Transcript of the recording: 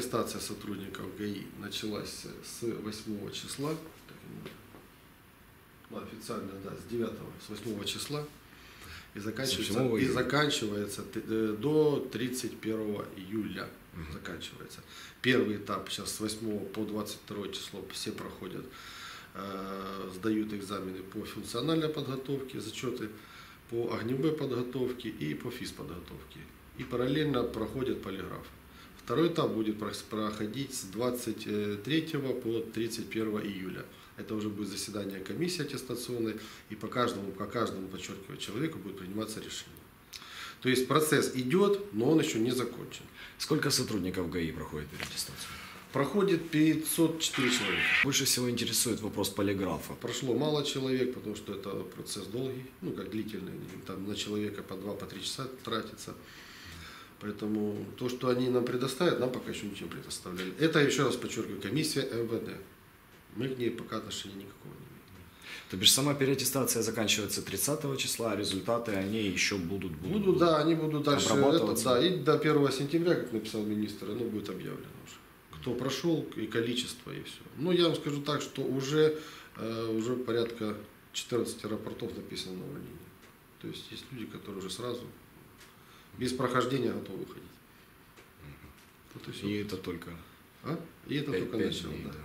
Переаттестация сотрудников ГАИ началась с 8 числа, так, ну, официально, да, с 9, с 8 числа и заканчивается, 7 и заканчивается э, до 31 июля. Заканчивается. Первый этап сейчас с 8 по 22 число все проходят, э, сдают экзамены по функциональной подготовке, зачеты по огневой подготовке и по физподготовке. И параллельно проходят полиграф. Второй этап будет проходить с 23 по 31 июля. Это уже будет заседание комиссии аттестационной, и по каждому, по каждому, подчеркиваю, человеку будет приниматься решение. То есть процесс идет, но он еще не закончен. Сколько сотрудников ГАИ проходит переаттестацию? Проходит 504 человека. Больше всего интересует вопрос полиграфа. Прошло мало человек, потому что это процесс долгий, ну как длительный, там на человека по 2-3 по часа тратится. Поэтому то, что они нам предоставят, нам пока еще ничего не предоставляли. Это, еще раз подчеркиваю, комиссия МВД. Мы к ней пока отношения никакого не имеем. То бишь сама переаттестация заканчивается 30 числа, а результаты они еще будут. будут, Будут, да, они будут дальше, это, да, и до 1 сентября, как написал министр, оно будет объявлено уже. Кто прошел и количество, и все. Ну, я вам скажу так, что уже, э, уже порядка 14 рапортов написано на увольнение. То есть есть люди, которые уже сразу без прохождения готовы выходить. Вот и. И это только А? И это пять- только пять начало, дней, да. да.